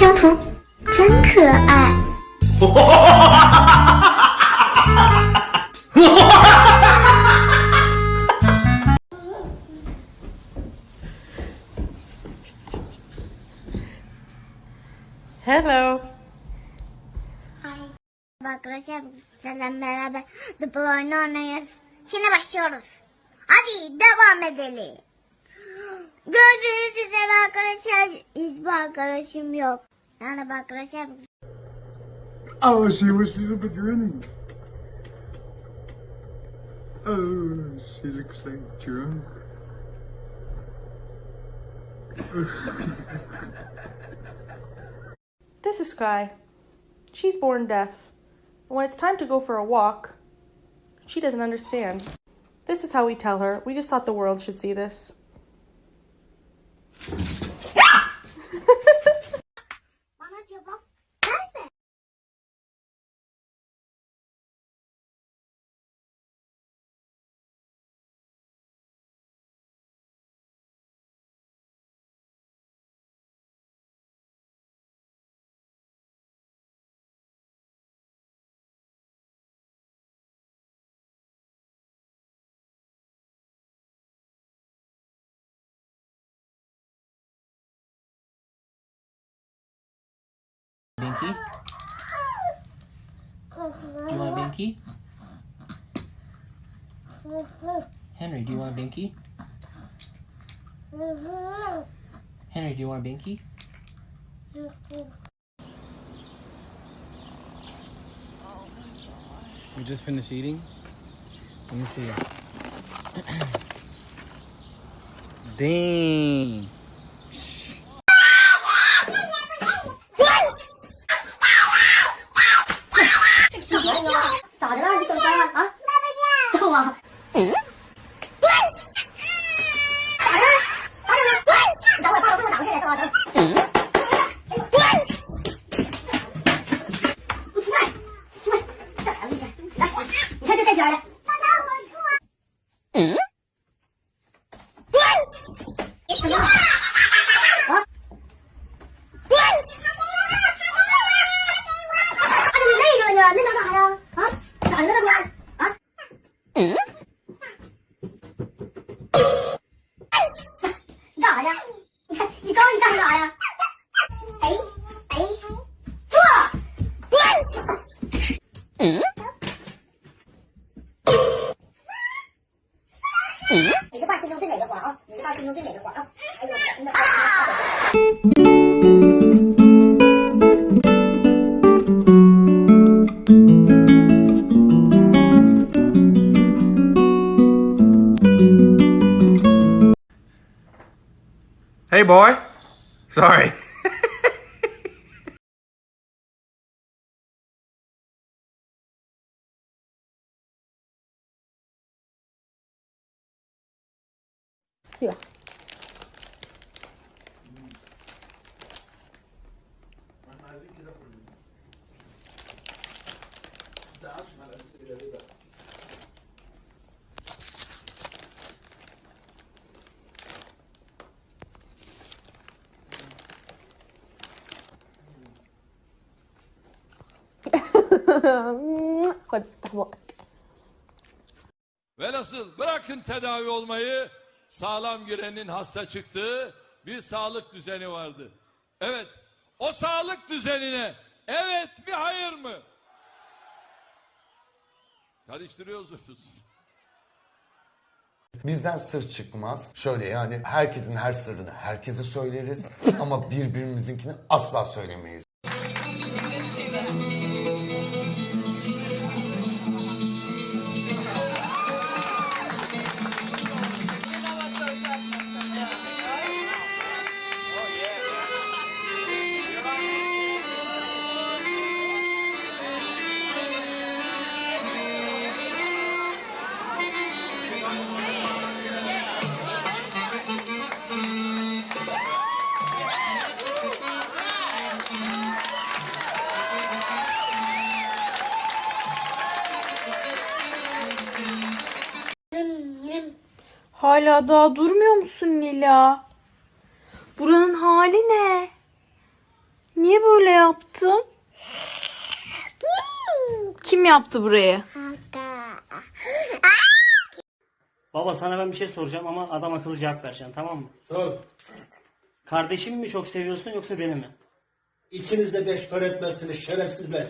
爱。Hello. Ay. Arkadaşlar senden beraber dıpıl oyunu oynayırız. Şimdi başlıyoruz. Hadi devam edelim. Gördüğünüz üzere arkadaşlar hiçbir arkadaşım yok. Yani arkadaşlar Oh, she was a little bit running. Oh, she looks like drunk. This is Sky. She's born deaf. And when it's time to go for a walk, she doesn't understand. This is how we tell her. We just thought the world should see this. Binky? Do you want a binky? Henry, do you want a binky? Henry, do you want binky? We just finished eating. Let me see. Dang. 咋的了？你怎么了啊？揍啊咋的你等会儿拿揍啊等会儿出来出来一来你看这带的我嗯滚你死你干啥呀？你看你高你上去干啥呀？哎哎坐嗯。嗯。你是爸心中最美的花啊你是爸心中最美的花啊。Hey, boy. Sorry. خد Hadi tamam. Velhasıl bırakın tedavi olmayı, sağlam yürenin hasta çıktığı bir sağlık düzeni vardı. Evet, o sağlık düzenine evet mi hayır mı? Karıştırıyorsunuz. Bizden sır çıkmaz. Şöyle yani herkesin her sırrını herkese söyleriz ama birbirimizinkini asla söylemeyiz. Hala daha durmuyor musun Nila? Buranın hali ne? Niye böyle yaptın? Kim yaptı burayı? Baba sana ben bir şey soracağım ama adam akıllı cevap vereceksin tamam mı? Sor. Kardeşimi mi çok seviyorsun yoksa beni mi? İkiniz de beş para etmezsiniz şerefsizler.